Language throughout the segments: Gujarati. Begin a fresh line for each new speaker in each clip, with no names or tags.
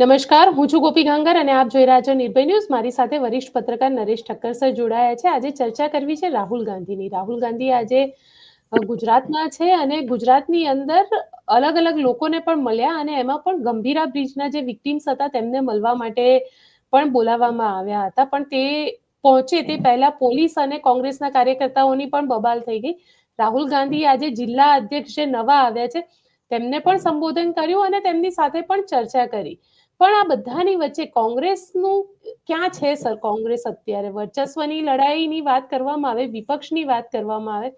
નમસ્કાર, હું છું ગોપી ગાંગર અને આપ જોઈ રહ્યા છો નિર્ભય ન્યૂઝ. મારી સાથે વરિષ્ઠ પત્રકાર નરેશ ઠક્કર સર જોડાયા છે. આજે ચર્ચા કરવી છે રાહુલ ગાંધીની. રાહુલ ગાંધી આજે ગુજરાતમાં છે અને ગુજરાતની અંદર અલગ અલગ લોકોને પણ મળ્યા અને એમાં પણ ગંભીરા બ્રિજના જે વિક્ટીમ્સ હતા તેમને મળવા માટે પણ બોલાવવામાં આવ્યા હતા. પણ તે પહોંચે તે પહેલા પોલીસ અને કોંગ્રેસના કાર્યકર્તાઓની પણ બબાલ થઈ ગઈ. રાહુલ ગાંધી આજે જિલ્લા અધ્યક્ષ જે નવા આવ્યા છે તેમને પણ સંબોધન કર્યું અને તેમની સાથે પણ ચર્ચા કરી. પણ આ બધાની વચ્ચે કોંગ્રેસનું ક્યાં છે સર? કોંગ્રેસ અત્યારે વર્ચસ્વની લડાઈની વાત કરવામાં આવે, વિપક્ષની વાત કરવામાં આવે,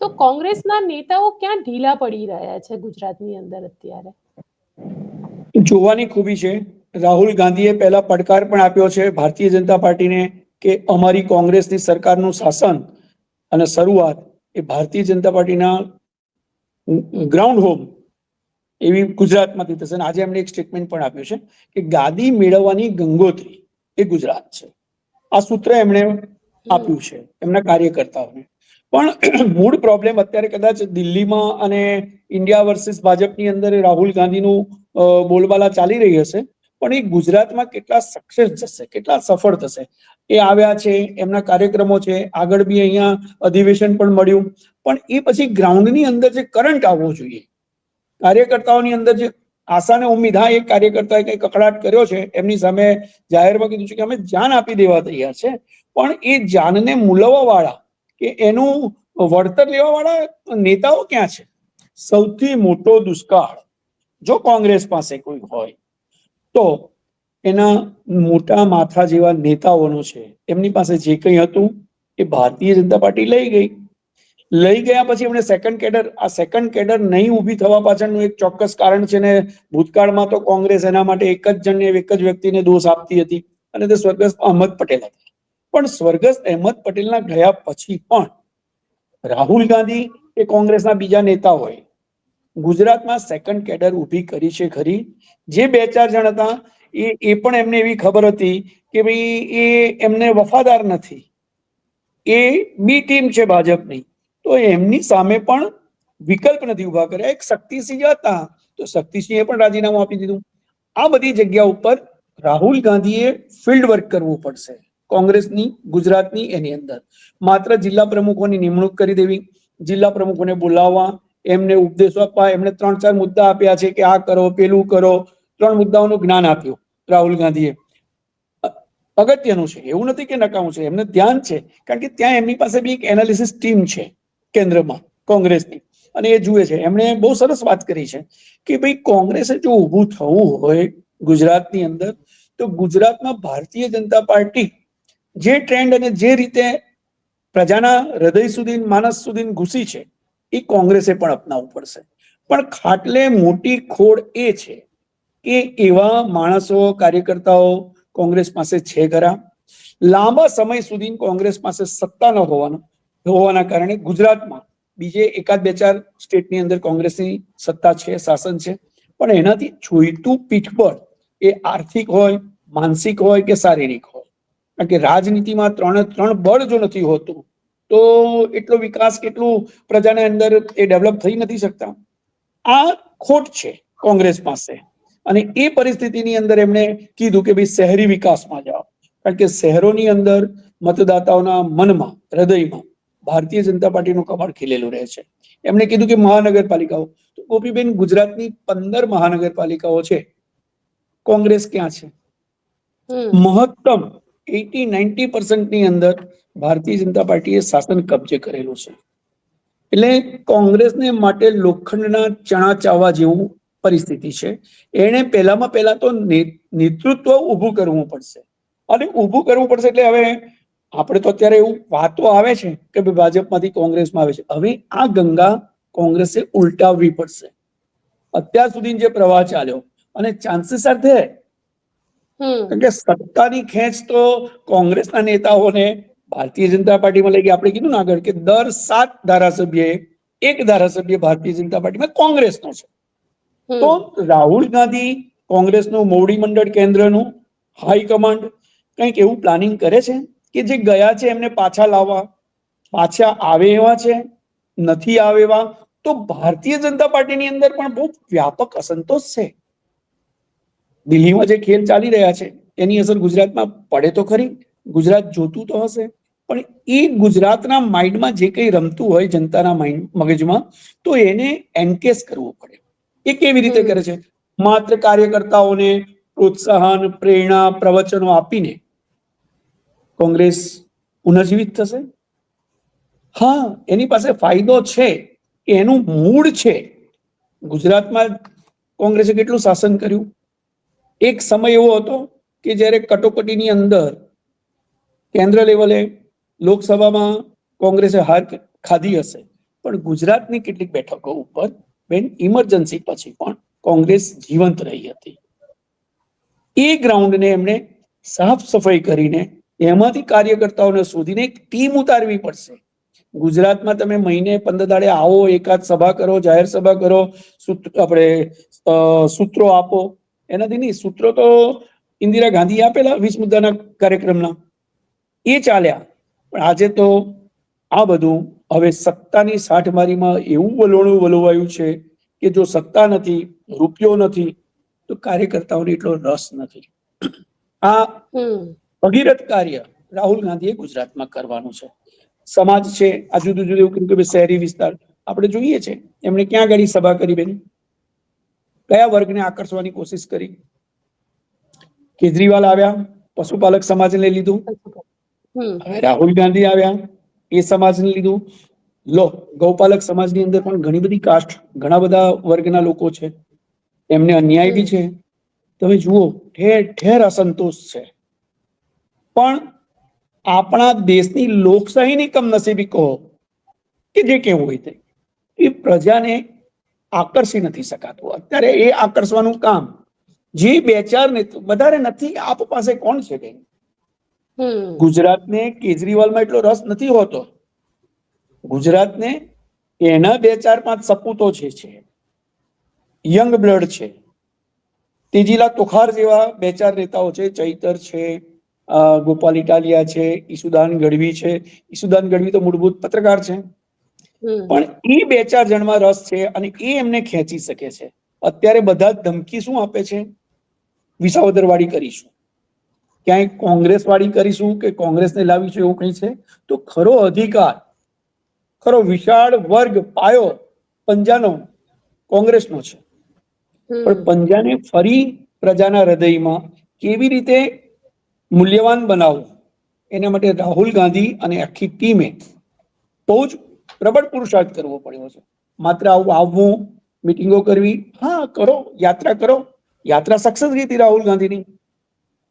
તો કોંગ્રેસના નેતાઓ ક્યાં ઢીલા પડી રહ્યા છે ગુજરાતની અંદર અત્યારે?
જોવાની ખૂબી છે. રાહુલ ગાંધીએ પહેલા પડકાર પણ આપ્યો છે ભારતીય જનતા પાર્ટીને કે અમારી કોંગ્રેસની સરકારનું શાસન અને શરૂઆત એ ભારતીય જનતા પાર્ટીના ગ્રાઉન્ડ હોમ એવી ગુજરાતમાંથી થશે. અને આજે એમણે એક સ્ટેટમેન્ટ પણ આપ્યું છે કે ગાદી મેળવવાની ગંગોત્રી એ ગુજરાત છે. આ સૂત્ર એમણે આપ્યું છે, એમના કાર્યકર્તાઓને. પણ મૂળ પ્રોબ્લેમ અત્યારે કદાચ દિલ્હીમાં અને ઇન્ડિયા વર્સિસ ભાજપની અંદર રાહુલ ગાંધીનું બોલબાલા ચાલી રહી હશે. પણ એ ગુજરાતમાં કેટલા સક્સેસ જશે, કેટલા સફળ થશે, એ આવ્યા છે, એમના કાર્યક્રમો છે. આગળ બી અહીંયા અધિવેશન પણ મળ્યું. પણ એ પછી ગ્રાઉન્ડની અંદર જે કરંટ આવવો જોઈએ કાર્યકર્તાઓની અંદર જે આશા ને ઉમ્મીદ, હા એક કાર્યકર્તાએ કઈ કકડાટ કર્યો છે, એમની સામે જાહેરમાં કીધું છે કે અમે જાન આપી દેવા તૈયાર છે, પણ એ જાનને મૂલવવા વાળા કે એનું વળતર લેવા વાળા નેતાઓ ક્યાં છે? સૌથી મોટો દુષ્કાળ જો કોંગ્રેસ પાસે કોઈ હોય, તો એના મોટા માથા જેવા નેતાઓનો છે. એમની પાસે જે કંઈ હતું, એ ભારતીય જનતા પાર્ટી લઈ ગઈ. લઈ ગયા પછી એમણે સેકન્ડ કેડર આ સેકન્ડ કેડર નહીં ઊભી થવા પાછળનું એક ચોક્કસ કારણ છે ને, ભૂતકાળમાં તો કોંગ્રેસ એના માટે એક જ જણને એક જ વ્યક્તિને દોષ આપતી હતી અને તે સ્વર્ગસ્થ અહમદ પટેલ હતા. પણ સ્વર્ગસ્થ અહેમદ પટેલના ગયા પછી પણ રાહુલ ગાંધી એ કોંગ્રેસના બીજા નેતા હોય. ગુજરાતમાં સેકન્ડ કેડર ઊભી કરી છે ખરી. જે બે ચાર જણ હતા, એ એ પણ એમને એવી ખબર હતી કે ભાઈ, એ એમને વફાદાર નથી. એ બી ટીમ છે ભાજપની. તો એમની સામે પણ વિકલ્પ નથી ઊભા કર્યા. એક શક્તિસિંહ હતા, તો શક્તિસિંહે પણ રાજીનામું આપી દીધું. આ બધી જગ્યા ઉપર રાહુલ ગાંધીએ ફિલ્ડ વર્ક કરવું પડશે, કોંગ્રેસની, ગુજરાતની એની અંદર. માત્ર જિલ્લા પ્રમુખોની નિમણૂક કરી દેવી, જિલ્લા પ્રમુખોને બોલાવવા, એમને ઉપદેશો આપવા, એમણે ત્રણ ચાર મુદ્દા આપ્યા છે કે આ કરો, પેલું કરો, ત્રણ મુદ્દાઓનું જ્ઞાન આપ્યું રાહુલ ગાંધીએ. અગત્યનું છે, એવું નથી કે નકામું છે, એમને ધ્યાન છે, કારણ કે ત્યાં એમની પાસે બી એક એનાલિસિસ ટીમ છે. કેન્દ્રમાં, કોંગ્રેસની. અને એ જુએ છે. એમણે બહુ સરસ વાત કરી છે કે ભાઈ કોંગ્રેસે જો ઊભું થવું હોય ગુજરાતની અંદર, તો ગુજરાતમાં ભારતીય જનતા પાર્ટી જે ટ્રેન્ડ અને જે રીતે પ્રજાના હૃદય સુધી, માનસ સુધી ઘૂસી છે, એ કોંગ્રેસે પણ અપનાવવું પડશે. પણ ખાટલે મોટી ખોડ એ છે કે એવા માણસો, કાર્યકર્તાઓ કોંગ્રેસ પાસે છે ખરા. લાંબા સમય સુધી કોંગ્રેસ પાસે સત્તા ન હોવાનો. હોવાના કારણે ગુજરાતમાં બીજે એકાદ બે ચાર સ્ટેટની અંદર કોંગ્રેસની સત્તા છે, શાસન છે, પણ એનાથી જોઈતું પીઠબળ એ આર્થિક હોય, માનસિક હોય કે શારીરિક હોય? કે રાજનીતિમાં ત્રણે ત્રણ બળ જો નથી હોતું, તો એટલો વિકાસ, કેટલું પ્રજાને અંદર એ ડેવલપ થઈ નથી શકતા. આ ખોટ છે કોંગ્રેસ પાસે. અને એ પરિસ્થિતિની અંદર એમણે કીધું કે ભાઈ શહેરી વિકાસમાં જાઓ. કારણ કે શહેરોની અંદર મતદાતાઓના મનમાં, હૃદયમાં ભારતીય જનતા પાર્ટીનું કમળ ખીલેલું રહે છે. એમણે કીધું કે મહાનગરપાલિકાઓ તો ગોપીબેન ગુજરાતની પંદર મહાનગરપાલિકાઓ છે કોંગ્રેસ ક્યાં છે? મહત્તમ એટી નાઇન્ટી પર્સન્ટની અંદર ભારતીય જનતા પાર્ટીએ શાસન કબજે કરેલું છે. એટલે કોંગ્રેસને માટે લોખંડના ચણા ચાવવા જેવું પરિસ્થિતિ છે. એને પહેલામાં પહેલા તો નેતૃત્વ ઊભું કરવું પડશે. અને ઊભું કરવું પડશે એટલે હવે આપણે તો અત્યારે એવું વાતો આવે છે કે ભાઈ ભાજપમાંથી કોંગ્રેસમાં આવે છે. હવે આ ગંગા કોંગ્રેસે ઉલટાવવી પડશે. અત્યાર સુધી જે પ્રવાહ ચાલ્યો અને ચાન્સીસ આર ધેર કારણ કે સત્તાની ખેંચ તો કોંગ્રેસના નેતાઓને ભારતીય જનતા પાર્ટીમાં લઈ ગયા. આપણે કીધું ને આગળ કે દર સાત ધારાસભ્ય એક ધારાસભ્ય ભારતીય જનતા પાર્ટીમાં કોંગ્રેસનો છે. તો રાહુલ ગાંધી કોંગ્રેસનું મોવડી મંડળ કેન્દ્રનું હાઈકમાન્ડ કંઈક એવું પ્લાનિંગ કરે છે? કે જે ગયા છે એમને પાછા લાવવા પાછા આવે એવા છે નથી આવે એવા તો ભારતીય જનતા પાર્ટીની અંદર પણ બહુ વ્યાપક અસંતોષ છે. દિલ્હીમાં જે ખેલ ચાલી રહ્યા છે એની અસર ગુજરાતમાં પડે તો ખરી ગુજરાત જોતું તો હશે પણ એ ગુજરાતના માઇન્ડમાં જે કંઈ રમતું હોય જનતાના માઇન્ડ મગજમાં તો એને એન્કેસ કરવું પડે. એ કેવી રીતે કરે છે? માત્ર કાર્યકર્તાઓને પ્રોત્સાહન પ્રેરણા પ્રવચનો આપીને કોંગ્રેસ પુનર્જીવિત થશે? હા, એની પાસે ફાયદો છે. એનું મૂળ છે. ગુજરાતમાં કોંગ્રેસે કેટલું શાસન કર્યું? એક સમય એવો હતો કે જ્યારે કટોકટીની અંદર કેન્દ્ર લેવલે લોકસભામાં કોંગ્રેસે હાર ખાધી હશે. પણ ગુજરાતની કેટલીક બેઠકો ઉપર બેન ઇમરજન્સી પછી પણ કોંગ્રેસ જીવંત રહી હતી. એ ગ્રાઉન્ડને એમણે સાફ સફાઈ કરીને એમાંથી કાર્યકર્તાઓને શોધીને એક ટીમ ઉતારવી પડશે. ગુજરાતમાં તમે મહિને પંદર દાડે આવો, એકાદ સભા કરો, જાહેર સભા કરો, સૂત્ર, આપણે સૂત્રો આપો. એનાથી નહીં, સૂત્રો તો ઇન્દિરા ગાંધી આપેલા વીસ મુદ્દાના કાર્યક્રમના. એ ચાલ્યા. પણ આજે તો આ બધું હવે સત્તાની સાઠમારીમાં એવું વલોણું વલોવાયું છે કે જો સત્તા નથી, રૂપિયો નથી, તો કાર્યકર્તાઓને એટલો રસ નથી. આ ભગીરથ કાર્ય રાહુલ ગાંધીએ ગુજરાતમાં કરવાનું છે. સમાજ છે આ જુદું જુદું એવું કે શહેરી વિસ્તાર આપણે જોઈએ છે એમણે ક્યાં ગાડી સભા કરી બેન? કયા વર્ગને આકર્ષવાની કોશિશ કરી? કેજરીવાલ આવ્યા પશુપાલક સમાજને લીધું. હવે રાહુલ ગાંધી આવ્યા એ સમાજને લીધું. લો ગૌપાલક સમાજની અંદર પણ ઘણી બધી કાસ્ટ ઘણા બધા વર્ગના લોકો છે. એમને અન્યાય બી છે. તમે જુઓ ઠેર ઠેર અસંતોષ છે. પણ આપણા દેશની લોકશાહીની કમનસીબી કહો કે જે કેવું હોય તે. એ પ્રજાને આકર્ષી નથી શકાતું. અત્યારે એ આકર્ષવાનું કામ જે બે ચાર ને વધારે નથી આપ પાસે કોણ છે
કઈ
ગુજરાતને કેજરીવાલમાં એટલો રસ નથી હોતો. ગુજરાતને એના બે ચાર પાંચ સપૂતો જે છે યંગ બ્લડ છે તેજીલા તોખાર જેવા બે ચાર નેતાઓ છે ચૈતર છે ગોપાલ ઇટાલિયા છે ઈસુદાન ગઢવી છે. ઈસુદાન ગઢવી તો મૂળભૂત પત્રકાર છે. પણ એ બે ચાર જણમાં રસ છે અને એ એમને ખેંચી શકે છે. અત્યારે બધા ધમકી શું આપે છે? વિસાવદર વાળી કરીશું. ક્યાંય કોંગ્રેસ વાળી કરીશું કે કોંગ્રેસને લાવીશું એવું કંઈ છે? તો ખરો અધિકાર ખરો વિશાળ વર્ગ પાયો પંજાનો કોંગ્રેસનો છે. પણ પંજાને ફરી પ્રજાના હૃદયમાં કેવી રીતે મૂલ્યવાન બનાવવું એના માટે રાહુલ ગાંધી અને આખી ટીમે બહુ જ પ્રબળ પુરુષાર્થ કરવો પડ્યો છે. માત્ર આવું આવવું, મિટિંગો કરવી, હા, કરો, યાત્રા કરો. યાત્રા સક્સેસ ગઈ હતી રાહુલ ગાંધીની.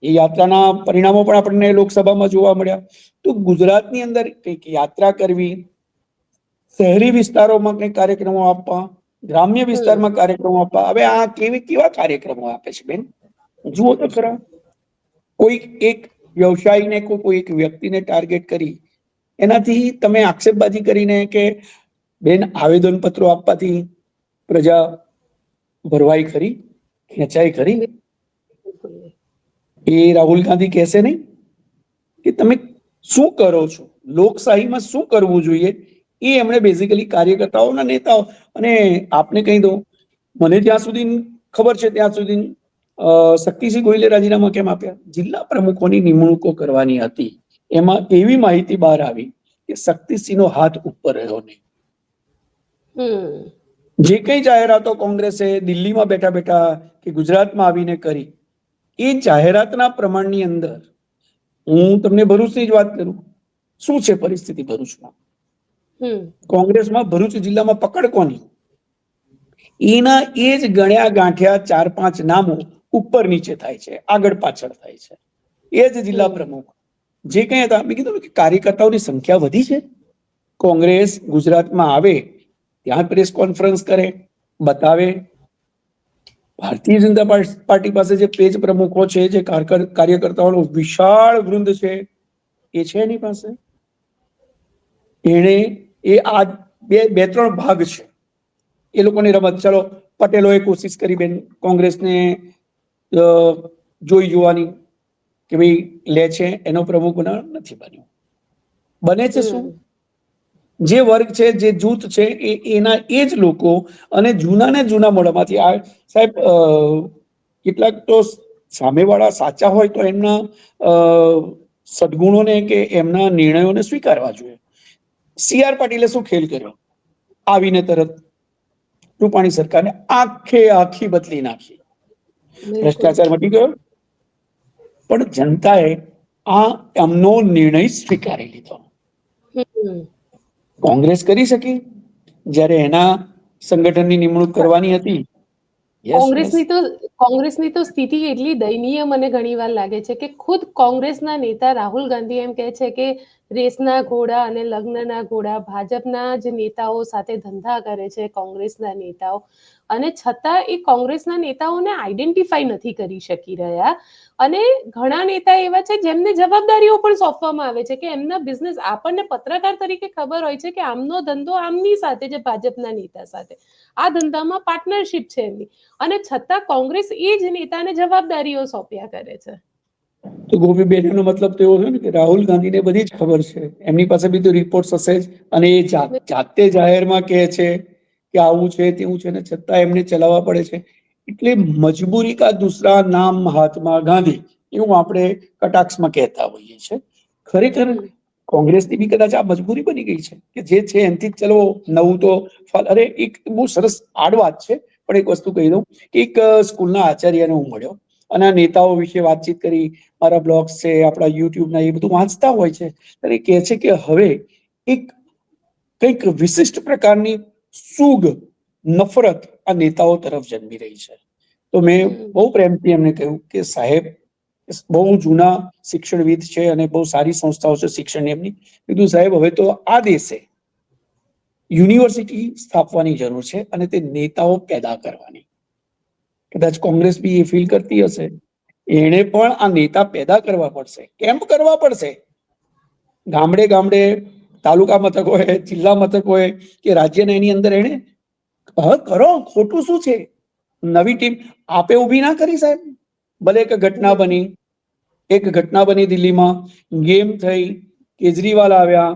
એ યાત્રાના પરિણામો પણ આપણને લોકસભામાં જોવા મળ્યા. તો ગુજરાતની અંદર કંઈક યાત્રા કરવી, શહેરી વિસ્તારોમાં કંઈક કાર્યક્રમો આપવા, ગ્રામ્ય વિસ્તારમાં કાર્યક્રમો આપવા. હવે આ કેવી કેવા કાર્યક્રમો આપે છે બેન? જુઓ તો ખરા. કોઈક એક વ્યવસાયીને કોઈ એક વ્યક્તિને ટાર્ગેટ કરી, એનાથી તમે આક્ષેપબાજી કરીને કે બેન આવેદન પત્રો આપવાથી પ્રજા ભરવાઈ ખરી, ખેંચાઈ ખરી? એ રાહુલ ગાંધી કહેશે નહીં કે તમે શું કરો છો? લોકશાહીમાં શું કરવું જોઈએ? એ એમણે બેઝિકલી કાર્યકર્તાઓના નેતાઓ, અને આપને કહી દઉં, મને જ્યાં સુધી ખબર છે ત્યાં સુધી શક્તિસિંહ ગોહિલે રાજીનામા કેમ આપ્યા? જિલ્લા પ્રમુખોની નિમણૂકો કરવાની હતી. એમાં એવી માહિતી બહાર આવી કે શક્તિસિંહનો હાથ ઉપર રહ્યો નહીં. જે કઈ જાહેરાતો કોંગ્રેસે દિલ્હીમાં બેઠા બેઠા કે ગુજરાતમાં આવીને કરી એ જાહેરાતના પ્રમાણની અંદર હું તમને ભરૂચની જ વાત કરું. શું છે પરિસ્થિતિ ભરૂચમાં? કોંગ્રેસમાં ભરૂચ જિલ્લામાં પકડ કોની? એના એ જ ગણ્યા ગાંઠ્યા ચાર પાંચ નામો ઉપર નીચે થાય છે આગળ પાછળ થાય છે. એ જ જિલ્લા પ્રમુખ. જે કંઈ હતા મેં કીધું કે કાર્યકર્તાઓની સંખ્યા વધી છે. કોંગ્રેસ ગુજરાતમાં આવે ત્યાં પ્રેસ કોન્ફરન્સ કરે બતાવે. ભારતીય જનતા પાર્ટી પાસે જે પેજ પ્રમુખો છે જે કાર્યકર- કાર્યકર્તાઓનો વિશાળ વૃંદ છે એ છે એની પાસે? એણે એ આ બે બે ત્રણ ભાગ છે. એ લોકોની રમત. ચલો પટેલોએ કોશિશ કરી બેન કોંગ્રેસને જોઈ જોવાની કે ભાઈ લે છે એનો પ્રમુખ બનાવ નથી બન્યો. બને છે શું? જે વર્ગ છે જે જૂથ છે એ એના એ જ લોકો અને જૂના ને જૂના મોઢામાંથી આ સાહેબ કેટલાક તો સામેવાળા સાચા હોય તો એમના અ, સદગુણોને કે એમના નિર્ણયોને સ્વીકારવા જોઈએ. સી આર પાટીલે શું ખેલ કર્યો? આવીને તરત રૂપાણી સરકારને આખે આખી બદલી નાખી. ભ્રષ્ટાચાર મટી ગયો. પણ જનતાએ આ એમનો નિર્ણય સ્વીકારી લીધો. કોંગ્રેસ કરી શકી? જ્યારે એના સંગઠનની નિમણૂક કરવાની હતી?
કોંગ્રેસની તો કોંગ્રેસની તો સ્થિતિ એટલી દયનીય મને ઘણીવાર લાગે છે કે ખુદ કોંગ્રેસના નેતા રાહુલ ગાંધી એમ કહે છે કે રેસના ઘોડા અને લગ્નના ઘોડા ભાજપના જ નેતાઓ સાથે ધંધા કરે છે કોંગ્રેસના નેતાઓ. અને છતાં એ કોંગ્રેસના નેતાઓને આઈડેન્ટિફાઈ નથી કરી શકી રહ્યા. અને ઘણા નેતા એવા છે જેમને જવાબદારીઓ પણ સોંપવામાં આવે છે કે એમના બિઝનેસ આપણને પત્રકાર તરીકે ખબર હોય છે કે આમનો ધંધો આમની સાથે જે ભાજપના નેતા સાથે. આ ધંધામાં પાર્ટનરશિપ છે એમની. અને છતાં કોંગ્રેસ એ જ નેતાને જવાબદારીઓ સોંપ્યા કરે છે.
તો ગોપીબેન એનો મતલબ તો એવો છે ને કે રાહુલ ગાંધીને બધી જ ખબર છે. એમની પાસે બી તો રિપોર્ટ હશે જ. અને એ જાતે જાહેરમાં કહે છે કે આવું છે, તેવું છે ને છતાં એમને ચલાવવા પડે છે. એટલે મજબૂરી કા દૂસરા નામ મહાત્મા ગાંધી એવું આપણે કટાક્ષમાં કહેતા હોઈએ છીએ. ખરેખર કોંગ્રેસની બી કદાચ આ મજબૂરી બની ગઈ છે કે જે છે એનથી ચલો, નવું તો અરે એક બહુ સરસ આડ વાત છે, પણ એક વસ્તુ કહી દઉં કે એક સ્કૂલના આચાર્યને હું મળ્યો અને આ નેતાઓ વિશે વાતચીત કરી, મારા બ્લોગ્સ છે, આપણા યુટ્યુબના એ બધું વાંચતા હોય છે. એ કહે છે કે હવે એક કંઈક વિશિષ્ટ પ્રકારની સુગ નફરત આ નેતાઓ તરફ જન્મી રહી છે. તો મેં બહુ પ્રેમથી એમને કહ્યું કે સાહેબ બહુ જૂના શિક્ષણવિદ છે અને બહુ સારી સંસ્થાઓ છે શિક્ષણ એમની. કીધું સાહેબ હવે તો આ દેશે યુનિવર્સિટી સ્થાપવાની જરૂર છે અને તે નેતાઓ પેદા કરવાની. કદાચ કોંગ્રેસ બી એ ફીલ કરતી હશે. એણે પણ આ નેતા પેદા કરવા પડશે. કેમ્પ કરવા પડશે? ગામડે ગામડે તાલુકા મથક હોય જિલ્લા મથક હોય કે રાજ્યને એની અંદર એણે કરો ખોટું શું છે? નવી ટીમ આપે ઊભી ના કરી સાહેબ. ભલે એક ઘટના બની એક ઘટના બની દિલ્હીમાં ગેમ થઈ કેજરીવાલ આવ્યા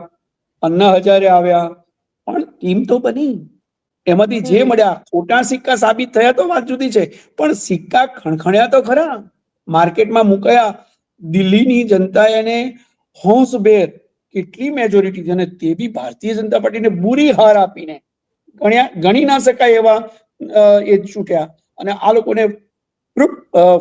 અન્ના હજારે આવ્યા પણ ટીમ તો બની. એમાંથી જે મળ્યા ખોટા સિક્કા સાબિત થયા તો વાત જુદી છે પણ સિક્કા ખણખણ્યા તો ખરા. માર્કેટમાં મુકાયા દિલ્હીની જનતા એને હોંશભેર કેટલી મેજોરિટી અને તે બી ભારતીય જનતા પાર્ટીને બુરી હાર આપીને ગણ્યા ગણી ના શકાય એવા એ છૂટ્યા અને આ લોકોને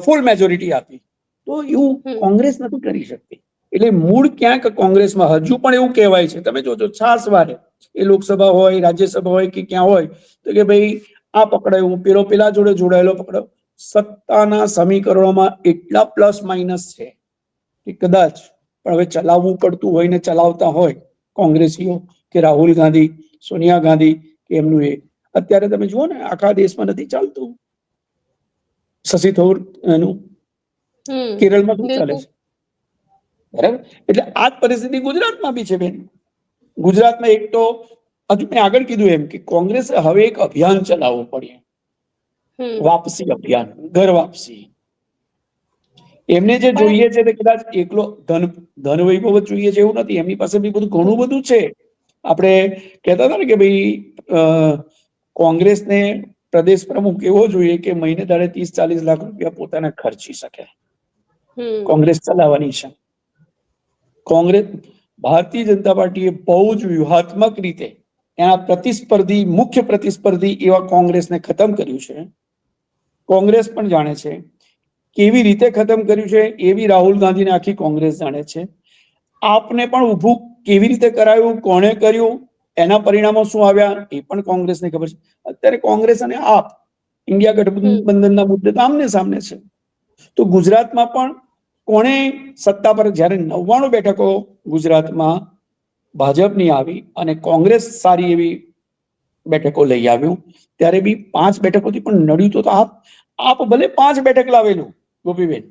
ફૂલ મેજોરિટી આપી. તો એવું કોંગ્રેસ નથી કરી શકતી. એટલે મૂળ ક્યાંક કોંગ્રેસમાં હજુ પણ એવું કહેવાય છે. તમે જોજો છાસ વારે. એ લોકસભા હોય રાજ્યસભા હોય કે ક્યાં હોય તો કે ભાઈ આ પકડાયું પેલો પેલા જોડે જોડાયેલો પકડાયો. સત્તાના સમીકરણોમાં એટલા પ્લસ માઇનસ છે કે કદાચ પણ હવે ચલાવવું પડતું હોય ને ચલાવતા હોય કોંગ્રેસીઓ કે રાહુલ ગાંધી સોનિયા ગાંધી કે એમનું એ. અત્યારે તમે જુઓ ને આખા દેશમાં નથી ચાલતું. શશી થરૂર એનું કેરળમાં શું ચાલે છે? બરાબર? એટલે આ જ પરિસ્થિતિ ગુજરાતમાં બી છે બેન. ગુજરાતમાં એક તો હજુ મેં આગળ કીધું એમ કે કોંગ્રેસે હવે એક અભિયાન ચલાવવું પડ્યું. વાપસી અભિયાન ઘર વાપસી. એમને જે જોઈએ છે તે કદાચ એકલો ધન ધન વૈભવ જ જોઈએ છે એવું નથી. એમની પાસે બી બધું ઘણું બધું છે. આપણે કહેતા હતા ને કે ભાઈ કોંગ્રેસને પ્રદેશ પ્રમુખ એવો જોઈએ કે મહિને દાડે ત્રીસ ચાલીસ લાખ રૂપિયા પોતાને ખર્ચી શકે. કોંગ્રેસ ચલાવવાની છે. કોંગ્રેસ ભારતીય જનતા પાર્ટીએ બહુ જ વ્યૂહાત્મક રીતે એના પ્રતિસ્પર્ધી મુખ્ય પ્રતિસ્પર્ધી એવા કોંગ્રેસને ખતમ કર્યું છે. કોંગ્રેસ પણ જાણે છે કેવી રીતે ખતમ કર્યું છે એવી રાહુલ ગાંધીને આખી કોંગ્રેસ જાણે છે. આપને પણ ઊભું કેવી રીતે કરાયું, કોણે કર્યું, એના પરિણામો શું આવ્યા, એ પણ કોંગ્રેસને ખબર છે. અત્યારે કોંગ્રેસ અને આપ, ઇન્ડિયા ગઠબંધનના મુદ્દે તો આમને સામને છે. તો ગુજરાતમાં પણ કોણે સત્તા પર, જ્યારે નવ્વાણું બેઠકો ગુજરાતમાં ભાજપની આવી અને કોંગ્રેસ સારી એવી બેઠકો લઈ આવ્યું, ત્યારે બી પાંચ બેઠકોથી પણ નડ્યું તો આપ આપ ભલે પાંચ બેઠક લાવેલું ગોપીબેન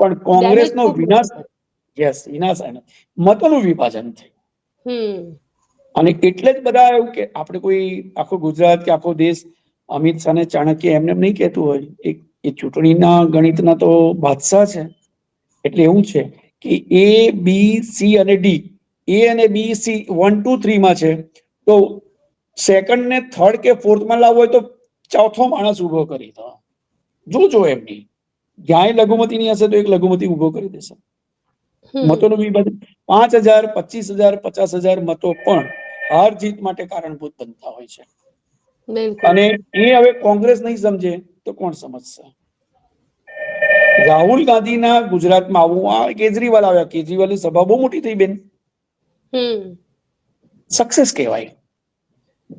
પણ
કોંગ્રેસ કોંગ્રેસનો વિનાશ યસ વિનાશ. મતોનું વિભાજન થયું. અને એટલે જ બધા એવું કે આપણે કોઈ આખો ગુજરાત કે આખો દેશ અમિત શાહ ને ચાણક્ય એમને નહીં કહેતું હોય. એક એ ચૂંટણીના ગણિતના તો બાદશાહ છે. એટલે એવું છે કે એ બી સી અને ડી એ અને બી સી વન ટુ થ્રીમાં છે. તો સેકન્ડ ને થર્ડ કે ફોર્થમાં લાવવો હોય તો ચોથો માણસ ઊભો કરી દો. જોજો એમની. ક્યાંય લઘુમતી નહીં હશે તો એક લઘુમતી ઊભો કરી દેશે. મતોનું વિભાજન પાંચ હજાર પચીસ હજાર પચાસ હજાર મતો પણ હાર જીત માટે કારણભૂત બનતા હોય છે. અને એ હવે કોંગ્રેસ નહીં સમજે તો કોણ સમજશે? રાહુલ ગાંધીના ગુજરાતમાં આવું આ કેજરીવાલ આવ્યા. કેજરીવાલની સભા બહુ મોટી થઈ બેન. સક્સેસ કહેવાય.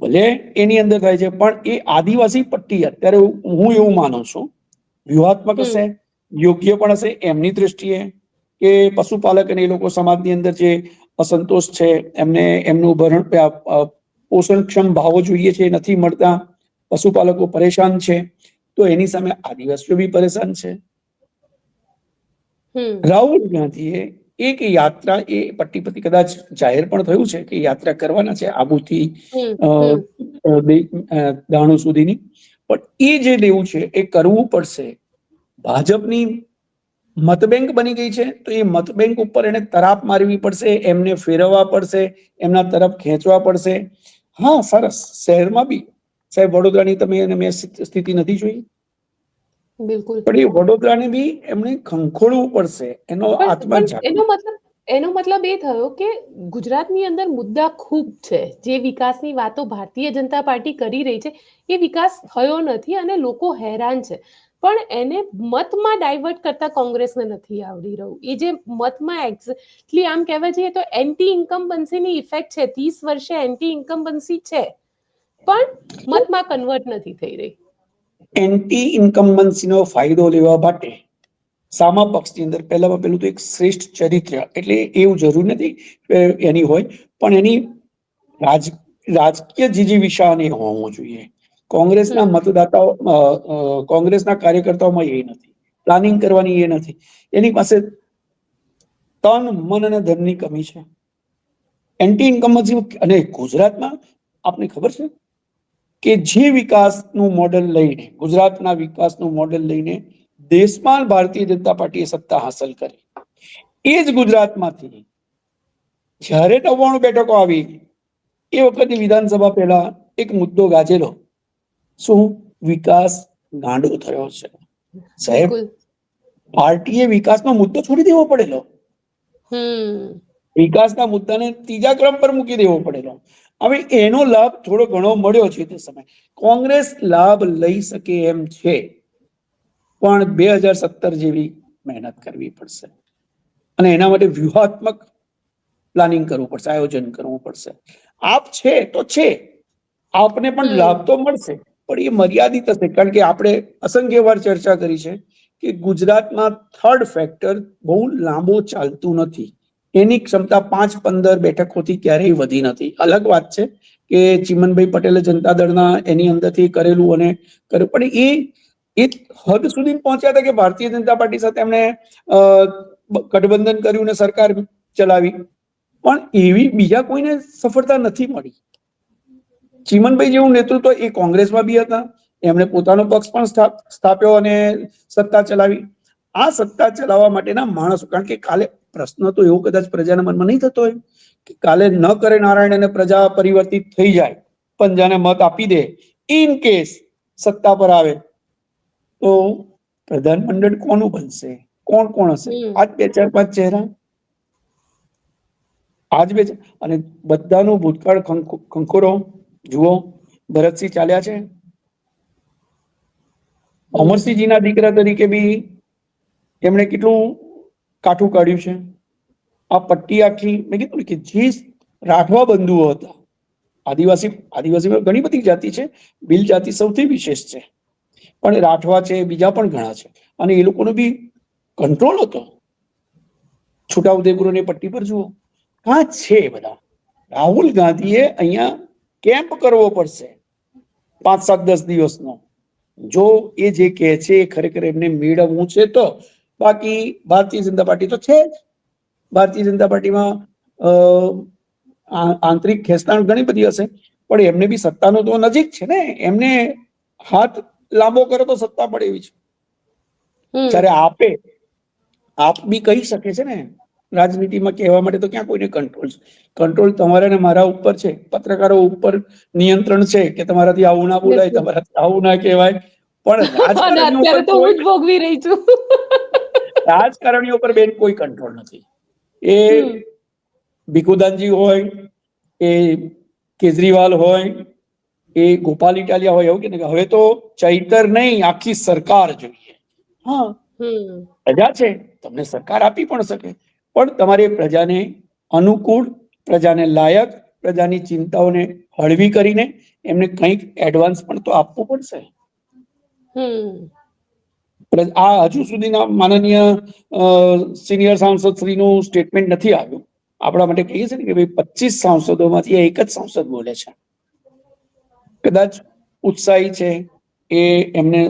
ભલે એની અંદર થાય છે પણ એ આદિવાસી પટ્ટી અત્યારે હું એવું માનું છું વ્યૂહાત્મક હશે યોગ્ય પણ હશે એમની દ્રષ્ટિએ કે પશુપાલક અને એ લોકો સમાજની અંદર જે અસંતોષ છે એમને એમનું ભરણ પોષણક્ષમ ભાવો જોઈએ છે નથી મળતા પશુપાલકો પરેશાન છે તો એની સામે આદિવાસીઓ બી પરેશાન છે. રાહુલ ગાંધીએ એક યાત્રા એ પટ્ટી પરથી કદાચ જાહેર પણ થયું છે કે યાત્રા કરવાના છે આબુથી દાણો સુધીની. પણ એ જે દેવું છે એ કરવું પડશે. ભાજપની મતબેંક બની ગઈ છે તો એ મતબેંક ઉપર એને તરાપ મારવી પડશે એમને ફેરવવા પડશે એમના તરફ ખેંચવા પડશે. હા સરસ. શહેરમાં બી. સાહેબ વડોદરાની તમે એને મેં સ્થિતિ નથી જોઈ?
બિલકુલ.
પણ એ વડોદરાને બી એમણે ખંખોળવું પડશે. એનો આત્મા
એનો મતલબ એનો મતલબ એ થયો કે ગુજરાતની અંદર મુદ્દા ખૂબ છે. જે વિકાસની વાતો ભારતીય જનતા પાર્ટી કરી રહી છે, એ વિકાસ થયો નથી અને લોકો હેરાન છે. પણ એને મતમાં ડાયવર્ટ કરતા કોંગ્રેસને નથી આવડી રહ્યું. એ જે મતમાં એક્ઝેક્ટલી આમ કહેવા જઈએ તો એન્ટી ઇન્કમ્બન્સીની ઇફેક્ટ છે. ત્રીસ વર્ષે એન્ટી ઇન્કમ્બન્સી છે. પણ મતમાં કન્વર્ટ નથી થઈ રહી.
એન્ટી ઇન્કમ્બન્સીનો ફાયદો લેવા માટે સામા પક્ષની અંદર પહેલામાં પહેલું તો એક શ્રેષ્ઠ ચરિત્ર એટલે એવું જરૂર નથી એની હોય પણ એની રાજ રાજકીય જીજીવિષાને હોવું જોઈએ. કોંગ્રેસના મતદાતાઓ કોંગ્રેસના કાર્યકર્તાઓમાં એ નથી. પ્લાનિંગ કરવાની એ નથી. એની પાસે તન મન અને ધનની કમી છે. એન્ટી ઇન્કમ્બન્સી અને ગુજરાતમાં આપને ખબર છે? કે જે વિકાસનું મોડેલ લઈને ગુજરાતના વિકાસનું મોડેલ લઈને દેશમાં ભારતીય જનતા પાર્ટીએ સત્તા હાંસલ કરી. એ જ ગુજરાતમાંથી જ્યારે નવ્વાણું બેઠકો આવી એ વખતે વિધાનસભા પહેલા એક મુદ્દો ગાજેલો. શું? વિકાસ ગાંડો થયો છે. સાહેબ પાર્ટીએ વિકાસનો મુદ્દો છોડી દેવો પડેલો. વિકાસના મુદ્દાને ત્રીજા ક્રમ પર મૂકી દેવો પડેલો. હવે એનો લાભ થોડો ઘણો મળ્યો છે તે સમય. કોંગ્રેસ લાભ લઈ શકે એમ છે. પણ બે હજાર સત્તર જેવી મહેનત કરવી પડશે. અને એના માટે વ્યૂહાત્મક પ્લાનિંગ કરવું પડશે આયોજન કરવું પડશે. આપ છે તો છે. આપને પણ લાભ તો મળશે પણ એ મર્યાદિત હશે. કારણ કે આપણે અસંખ્ય વાર ચર્ચા કરી છે કે ગુજરાતમાં થર્ડ ફેક્ટર બહુ લાંબો ચાલતું નથી. એની ક્ષમતા પાંચ પંદર બેઠકોથી ક્યારેય વધી નથી. અલગ વાત છે કે ચિમનભાઈ પટેલે જનતા દળના એની અંદરથી કરેલું અને કર્યું. પણ એ એ હદ સુધી પહોંચ્યા હતા કે ભારતીય જનતા પાર્ટી સાથે એમણે ગઠબંધન કર્યું ને સરકાર ચલાવી. પણ એવી બીજા કોઈને સફળતા નથી મળી. ચીમનભાઈ જેવું નેતૃત્વ એ કોંગ્રેસમાં બી હતા. એમણે પોતાનો પક્ષ પણ સ્થાપ્યો અને સત્તા ચલાવી. આ સત્તા ચલાવવા માટેના માણસો, કારણ કે કાલે પ્રશ્ન તો એવો કદાચ પ્રજાના મનમાં નહીં થતો હોય કે કાલે ન કરે નારાયણ અને પ્રજા પરિવર્તિત થઈ જાય પંજાને મત આપી દે. ઇન કેસ સત્તા પર આવે તો પ્રધાનમંડળ કોનું બનશે? કોણ કોણ હશે? આજ બે ચાર પાંચ ચહેરા. આજ બે અને બધાનું ભૂતકાળ ખંખો- ખંખોરો જુઓ ભરતસિંહ ચાલ્યા છે. અમરસિંહજીના દીકરા તરીકે બી એમણે કેટલું કાઠું કાઢ્યું છે? આ પટ્ટી આખી મેં કીધું કે જે રાઠવા બંધુઓ હતા. આદિવાસી આદિવાસીમાં ઘણી બધી જાતિ છે. ભીલ જાતિ સૌથી વિશેષ છે. પણ રાઠવા છે બીજા પણ ઘણા છે. અને એ લોકોનો બી કંટ્રોલ હતો. છોટાઉદેપુરની પટ્ટી પર જુઓ. કાં છે બધા? રાહુલ ગાંધીએ અહીંયા કેમ્પ કરવો પડશે. પાંચ સાત દસ દિવસનો. જો એ જે કહે છે એ ખરેખર એમને મેળવવું છે તો. બાકી ભારતીય જનતા પાર્ટી તો છે જ. ભારતીય જનતા પાર્ટીમાં આંતરિક ખેંચતાણ ઘણી બધી હશે. પણ એમને બી સત્તાનો તો નજીક છે ને. એમને હાથ લાંબો કરે તો સત્તા પડે એવી છે. જ્યારે આપે આપ બી કહી શકે છે ને રાજનીતિમાં કહેવા માટે તો ક્યાં કોઈને કંટ્રોલ છે? કંટ્રોલ તમારા ને મારા ઉપર છે પત્રકારો ઉપર નિયંત્રણ છે કે તમારાથી આવું ના બોલાય તમારાથી આવું ના કહેવાય. પણ રાજકારણીઓ પર
તો હું જ ભોગવી રહી છું.
રાજકારણીઓ પર બેન કોઈ કંટ્રોલ નથી. એ. ભીખુદાનજી હોય એ કેજરીવાલ હોય એ ગોપાલ ઇટાલિયા હોય એવું કે હવે તો ચૈતર નહીં આખી સરકાર જોઈએ. હા. પ્રજા છે. તમને સરકાર આપી પણ શકે. પણ તમારે પ્રજાને અનુકૂળ પ્રજાને લાયક પ્રજાની ચિંતાઓને હળવી કરીને એમને કંઈક એડવાન્સ પણ તો આપવું પડશે. આ હજુ સુધીના માનનીય સિનિયર સાંસદ શ્રીનું સ્ટેટમેન્ટ નથી આવ્યું. આપણા માટે કહીએ છીએ ને કે ભાઈ પચીસ સાંસદોમાંથી એક જ સાંસદ બોલે છે. કદાચ ઉત્સાહી છે એ એમને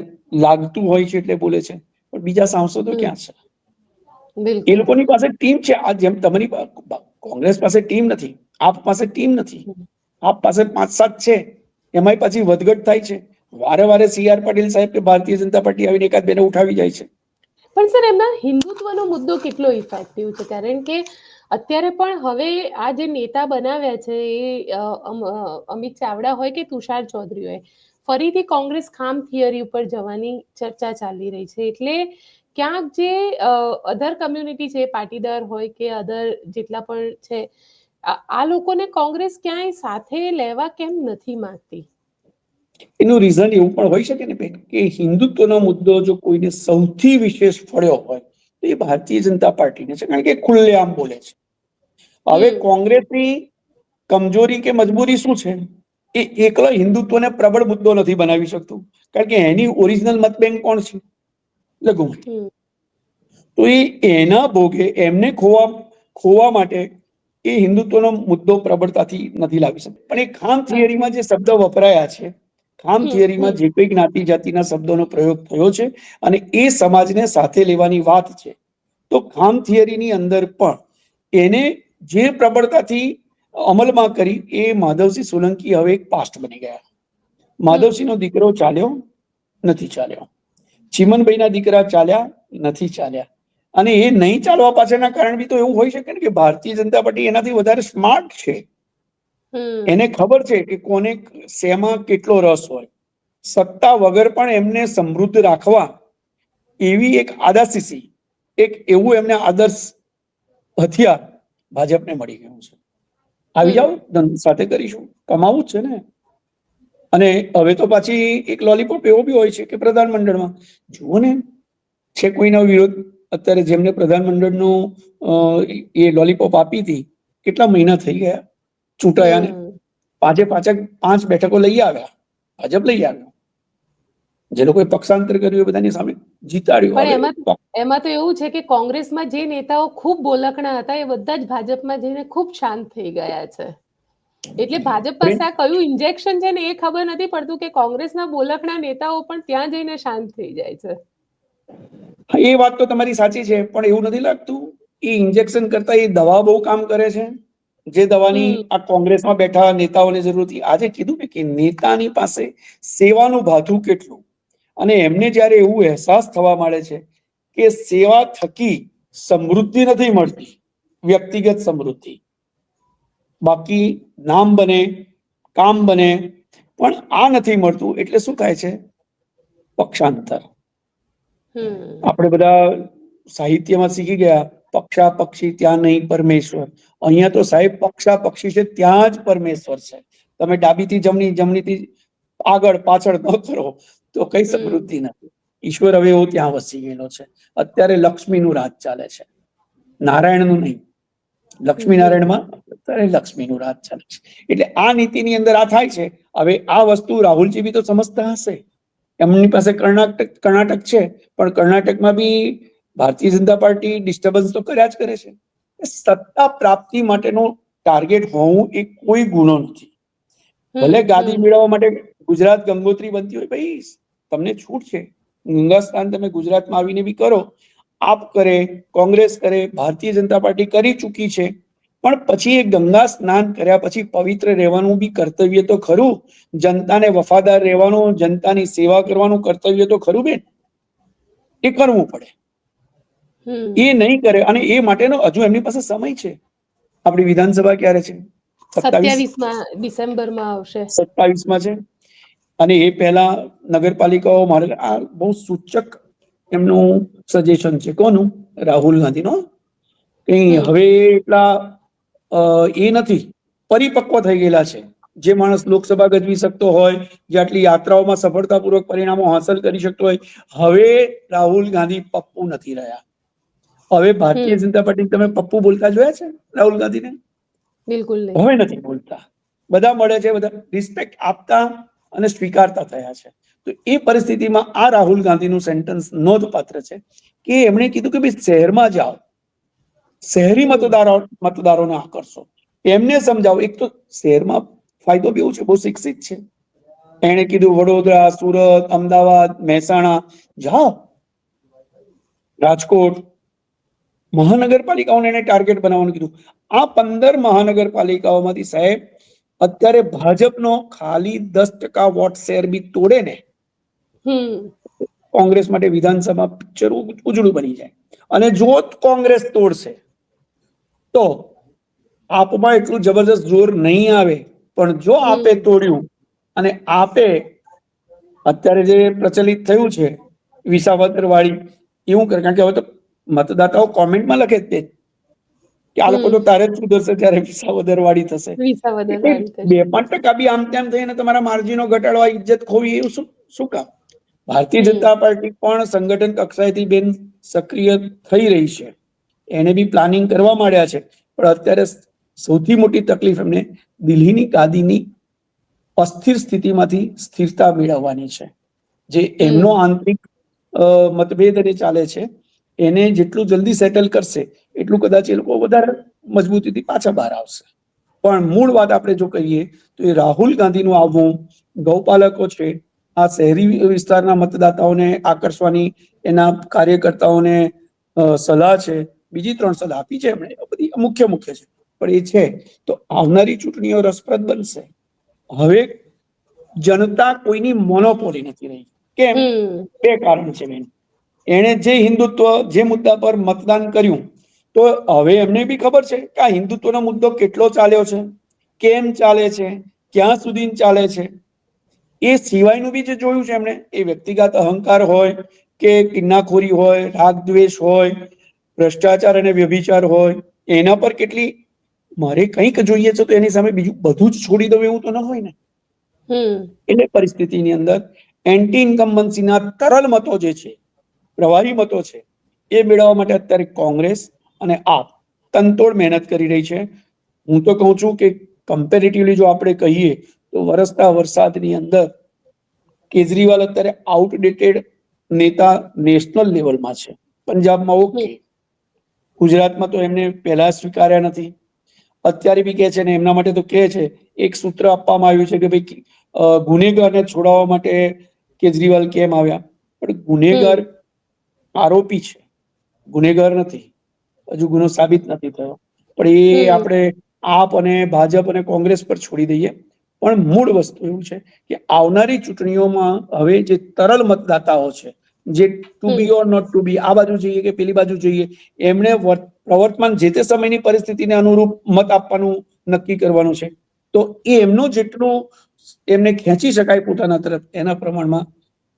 લાગતું હોય છે એટલે બોલે છે. પણ બીજા સાંસદો ક્યાં છે? એ લોકોની પાસે ટીમ છે. આ જેમ તમારી કોંગ્રેસ પાસે ટીમ નથી. આપ પાસે ટીમ નથી. આપ પાસે પાંચ સાત છે. એમાંય પાછી વધઘટ થાય છે. વારે વારે સી આર પાટીલ સાહેબ કે ભારતીય જનતા પાર્ટી આવીને એકાદ બેને ઉઠાવી જાય છે.
પણ સર એમના હિન્દુત્વનો મુદ્દો કેટલો ઇફેક્ટિવ છે? કારણ કે અત્યારે પણ હવે આ જે નેતા બનાવ્યા છે એ અમિત ચાવડા હોય કે તુષાર ચૌધરી હોય, ફરીથી કોંગ્રેસ ખામ થિયરી ઉપર જવાની ચર્ચા ચાલી રહી છે. એટલે ક્યાંક જે અધર કમ્યુનિટી છે, પાટીદાર હોય કે અધર જેટલા પણ છે, આ લોકોને કોંગ્રેસ ક્યાંય સાથે લેવા કેમ નથી માંગતી?
એનું રીઝન એવું પણ હોઈ શકે ને કે હિન્દુત્વનો મુદ્દો જો કોઈને સૌથી વિશેષ ફળ્યો હોય તો એ ભારતીય જનતા પાર્ટીને છે. કારણ કે ખુલ્લેઆમ બોલે છે. હવે કોંગ્રેસની કમજોરી કે મજબૂરી શું છે? એ એકલો હિન્દુત્વને પ્રબળ મુદ્દો નથી બનાવી શકતું. કારણ કે એની ઓરિજિનલ મતબેંક કોણ છે? લઘુમતી. તો એ એના ભોગે એમને ખોવા ખોવા માટે એ હિન્દુત્વનો મુદ્દો પ્રબળતાથી નથી લાવી શકતો. પણ એ ખામ થિયરીમાં જે શબ્દ વપરાયા છે ખામ થિયરીમાં જે કોઈ જ્ઞાતિ જાતિના શબ્દોનો પ્રયોગ થયો છે અને એ સમાજને સાથે લેવાની વાત છે. તો ખામ થિયરીની અંદર પણ એને જે પ્રબળતાથી અમલમાં કરી એ માધવસિંહ સોલંકી હવે એક પાસ્ટ બની ગયા. માધવસિંહનો દીકરો ચાલ્યો નથી ચાલ્યો. ચીમનભાઈના દીકરા ચાલ્યા નથી ચાલ્યા. અને એ નહીં ચાલવા પાછળના કારણ બી તો એવું હોઈ શકે ને કે ભારતીય જનતા પાર્ટી એનાથી વધારે સ્માર્ટ છે. એને ખબર છે કે કોને શેમાં કેટલો રસ હોય. સત્તા વગર પણ એમને સમૃદ્ધ રાખવા એવી એક આદાસીસી એક એવું એમને આદર્શ હથિયાર ભાજપને મળી ગયું છે. આવી. જાઓ ધન સાથે કરીશું. કમાવું જ છે ને. અને હવે તો પાછી એક લોલીપોપ એવો બી હોય છે કે પ્રધાનમંડળમાં. જુઓ ને છે કોઈનો વિરોધ? અત્યારે જેમને પ્રધાનમંડળનું એ લોલીપોપ આપી હતી કેટલા મહિના થઈ ગયા? ચૂંટાયા ને પાંચે પાંચે પાંચ બેઠકો લઈ આવ્યા. ભાજપ લઈ આવ્યો. જે લોકોએ પક્ષાંતર કર્યું એ બધાની સામે જીતાડ્યું.
એમાં એમાં તો એવું છે કે કોંગ્રેસમાં જે નેતાઓ ખૂબ બોલકણા હતા એ બધા જ ભાજપમાં જઈને ખૂબ શાંત થઈ ગયા છે. એટલે ભાજપ પાસે આ કયું ઇન્જેક્શન છે ને એ ખબર નથી પડતું કે કોંગ્રેસના બોલકણા નેતાઓ પણ ત્યાં જઈને શાંત થઈ જાય છે.
એ વાત તો તમારી સાચી છે પણ એવું નથી લાગતું. એ ઇન્જેક્શન કરતા એ દવા બહુ કામ કરે છે. જે દવાની આ કોંગ્રેસમાં બેઠા નેતાઓને જરૂર હતી આજે કીધું ને કે નેતાની પાસે સેવાનું ભાથું કેટલું? અને એમને જ્યારે એવું અહેસાસ થવા માંડે છે કે સેવા થકી સમૃદ્ધિ નથી મળતી વ્યક્તિગત સમૃદ્ધિ. બાકી નામ બને કામ બને પણ આ નથી મળતું એટલે શું થાય છે? પક્ષાંતર. આપણે બધા સાહિત્યમાં શીખી ગયા પક્ષા પક્ષી ત્યાં નહીં પરમેશ્વર. અહીંયા તો સાહેબ પક્ષા પક્ષી છે ત્યાં જ પરમેશ્વર છે. તમે ડાબીથી જમણી જમણીથી આગળ પાછળ ન કરો તો કઈ સમૃદ્ધિ નથી. ઈશ્વર હવે એવો ત્યાં વસી ગયેલો છે. અત્યારે લક્ષ્મીનું રાજ ચાલે છે. નારાયણનું નહીં. લક્ષ્મી નારાયણમાં અત્યારે લક્ષ્મીનું રાજ ચાલે છે. એટલે આ નીતિની અંદર આ થાય છે. હવે આ વસ્તુ રાહુલજી બી તો સમજતા હશે. એમની પાસે કર્ણાટક કર્ણાટક છે. પણ કર્ણાટકમાં બી ભારતીય જનતા પાર્ટી ડિસ્ટર્બન્સ તો કર્યા જ કરે છે. સત્તા પ્રાપ્તિ માટેનો ટાર્ગેટ હોવું એ કોઈ ગુનો નથી. ભલે ગાદી મેળવવા માટે ગુજરાત ગંગોત્રી બનતી હોય ભાઈ તમને છૂટ છે. ગંગા સ્નાન તમે ગુજરાતમાં આવીને બી કરો. આપ કરે કોંગ્રેસ કરે ભારતીય જનતા પાર્ટી કરી ચૂકી છે. પણ પછી એ ગંગા સ્નાન કર્યા પછી પવિત્ર રહેવાનું બી કર્તવ્ય તો ખરું. જનતાને વફાદાર રહેવાનું જનતાની સેવા કરવાનું કર્તવ્ય તો ખરું બેન. એ કરવું પડે. એ નહીં કરે અને એ માટેનો હજુ એમની પાસે સમય છે. આપણી વિધાનસભા ક્યારે છે? સત્તાવીસ
સત્યાવીસમાં ડિસેમ્બરમાં આવશે.
સત્તાવીસ છે. અને એ પહેલા નગરપાલિકાઓ મારે આ બહુ સૂચક એમનું સજેશન છે. કોનું? રાહુલ ગાંધીનો.
કઈ
હવે એટલા એ નથી. પરિપક્વ થઈ ગયેલા છે. જે માણસ લોકસભા ગજવી શકતો હોય જે આટલી યાત્રાઓમાં સફળતાપૂર્વક પરિણામો હાંસલ કરી શકતો હોય હવે રાહુલ ગાંધી પપ્પુ નથી રહ્યા. હવે ભારતીય જનતા પાર્ટી તમે પપ્પુ બોલતા જોયા છે? રાહુલ ગાંધીને?
બિલકુલ નહીં.
હવે નથી બોલતા. બધા મળે છે બધા રિસ્પેક્ટ આપતા અને સ્વીકારતા થયા છે. તો એ પરિસ્થિતિમાં આ રાહુલ ગાંધીનું સેન્ટન્સ નોંધપાત્ર છે કે એમણે કીધું કે ભાઈ શહેરમાં જાઓ. શહેરી. મતદારો મતદારોને આકર્ષો. એમને સમજાવો. એક તો શહેરમાં ફાયદો બી છે બહુ શિક્ષિત છે. એણે કીધું વડોદરા સુરત અમદાવાદ મહેસાણા જાઓ. રાજકોટ મહાનગરપાલિકાઓને એને ટાર્ગેટ બનાવવાનું કીધું. આ પંદર મહાનગરપાલિકાઓમાંથી સાહેબ અત્યારે ભાજપનો ખાલી દસ ટકા વોટ શેર બી તોડે ને કોંગ્રેસ માટે વિધાનસભા પિક્ચર ઉજળું બની જાય. અને જો કોંગ્રેસ તોડશે તો આપમાં એટલું જબરદસ્ત જોર નહીં આવે. પણ જો આપે તોડ્યું અને આપે અત્યારે જે પ્રચલિત થયું છે વિસાવદર વાળી એવું કરે કારણ કે હવે તો મતદાતાઓ કોમેન્ટમાં લખે તે. કે આ લોકો તો તારે જ સુધરશે ત્યારે વિસાવદર વાળી થશે.
વાળી થશે.
બે પાંચ ટકા બી આમ તેમ થઈને તમારા માર્જિનો ઘટાડવા ઇજ્જત ખોવી એવું શું શું કામ? ભારતીય જનતા પાર્ટી પણ સંગઠન કક્ષાએથી બેન સક્રિય થઈ રહી છે. એને બી પ્લાનિંગ કરવા માંડ્યા છે. પણ અત્યારે સૌથી મોટી તકલીફ એમને દિલ્હીની કાદીની અસ્થિર સ્થિતિમાંથી સ્થિરતા મેળવવાની છે. જે એમનો આંતરિક મતભેદ અને ચાલે છે. એને જેટલું જલ્દી સેટલ કરશે એટલું કદાચ એ લોકો વધારે મજબૂતીથી પાછા બહાર આવશે. પણ મૂળ વાત આપણે જો કહીએ તો એ રાહુલ ગાંધીનું આવવું ગૌપાલકો છે આ શહેરી વિસ્તારના મતદાતાઓને આકર્ષવાની એના કાર્યકર્તાઓને સલાહ છે બીજી ત્રણ સલાહ આપી છે એમણે બધી મુખ્ય મુખ્ય છે. પણ એ છે તો આવનારી ચૂંટણીઓ રસપ્રદ બનશે. હવે જનતા કોઈની મોનોપોલી નથી રહી. કેમ? બે કારણ છે બેન એણે જે હિન્દુત્વ જે મુદ્દા પર મતદાન કર્યું તો હવે એમને બી ખબર છે કે આ હિન્દુત્વનો મુદ્દો કેટલો ચાલ્યો છે કેમ ચાલે છે ક્યાં સુધી ચાલે છે. એ સિવાયનું બી જે જોયું છે એમણે એ વ્યક્તિગત અહંકાર હોય કે કિન્નાખોરી હોય રાગ દ્વેષ હોય ભ્રષ્ટાચાર અને વ્યભિચાર હોય એના પર કેટલી મારે કંઈક જોઈએ છે તો એની સામે બીજું બધું જ છોડી દઉં એવું તો ન હોય ને. એટલે પરિસ્થિતિની અંદર એન્ટી ઇન્કમ્બન્સીના તરલ મતો જે છે પ્રવાહી મતો છે. એ મેળવવા માટે અત્યારે કોંગ્રેસ અને આપ તનતોડ મહેનત કરી રહી છે. હું તો કહું છું કે કમ્પેરેટિવલી જો આપણે કહીએ તો વરસતા વરસાદની અંદર કેજરીવાલ અત્યારે આઉટડેટેડ નેતા નેશનલ લેવલમાં છે. પંજાબમાં ઓકે ગુજરાતમાં તો એમને પહેલા સ્વીકાર્યા નથી. અત્યારે બી કહે છે ને એમના માટે તો કહે છે એક સૂત્ર આપવામાં આવ્યું છે કે ભાઈ ગુનેગારને છોડાવવા માટે કેજરીવાલ કેમ આવ્યા? પણ ગુનેગાર આરોપી છે. ગુનેગાર નથી. હજુ ગુનો સાબિત નથી થયો. પણ એ આપણે આપ અને ભાજપ અને કોંગ્રેસ પર છોડી દઈએ. પણ મૂળ વસ્તુ એવું છે કે આવનારી ચૂંટણીઓમાં હવે જે તરલ મતદાતાઓ છે જે to be or not to be આ બાજુ જોઈએ કે પેલી બાજુ જોઈએ એમણે વર- પ્રવર્તમાન જે તે સમયની પરિસ્થિતિને અનુરૂપ મત આપવાનું નક્કી કરવાનું છે. તો એ એમનું જેટલું એમને ખેંચી શકાય પોતાના તરફ એના પ્રમાણમાં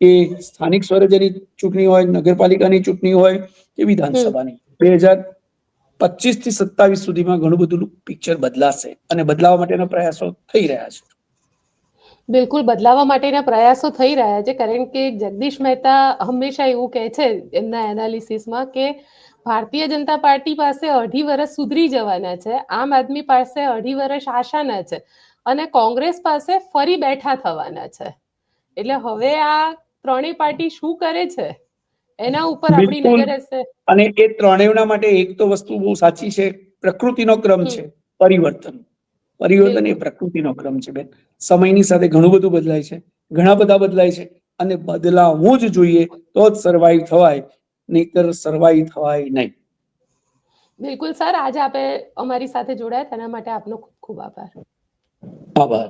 એ સ્થાનિક સ્વરાજ્યની ચૂંટણી હોય નગરપાલિકાની ચૂંટણી હોય કે વિધાનસભાની બે હજાર પચીસથી સત્તાવીસ સુધીમાં ઘણું બધું પિક્ચર બદલાશે અને બદલાવા માટેના પ્રયાસો થઈ રહ્યા છે.
બિલકુલ બદલાવા માટેના પ્રયાસો થઈ રહ્યા છે. કારણ કે જગદીશ મહેતા હંમેશા એવું કહે છે એમના એનાલિસિસમાં કે ભારતીય જનતા પાર્ટી પાસે અઢી વર્ષ સુધરી જવાના છે. આમ આદમી પાસે અઢી વર્ષ આશાના છે અને કોંગ્રેસ પાસે ફરી બેઠા થવાના છે. એટલે હવે આ ત્રણેય પાર્ટી શું કરે છે? એના ઉપર આપણી નજર હશે.
અને એ ત્રણેયના માટે એક તો વસ્તુ બહુ સાચી છે પ્રકૃતિનો ક્રમ છે પરિવર્તન. પરિવર્તન એ પ્રકૃતિનો ક્રમ છે બેન. સમયની સાથે ઘણું બધું બદલાય છે ઘણા બધા બદલાય છે અને બદલાવવું જ જોઈએ તો જ સર્વાઈવ થવાય નહીતર સર્વાઈવ થવાય નહીં.
બિલકુલ સર. આજે આપે અમારી સાથે જોડાયા તેના માટે આપનો ખૂબ ખૂબ આભાર.
આભાર.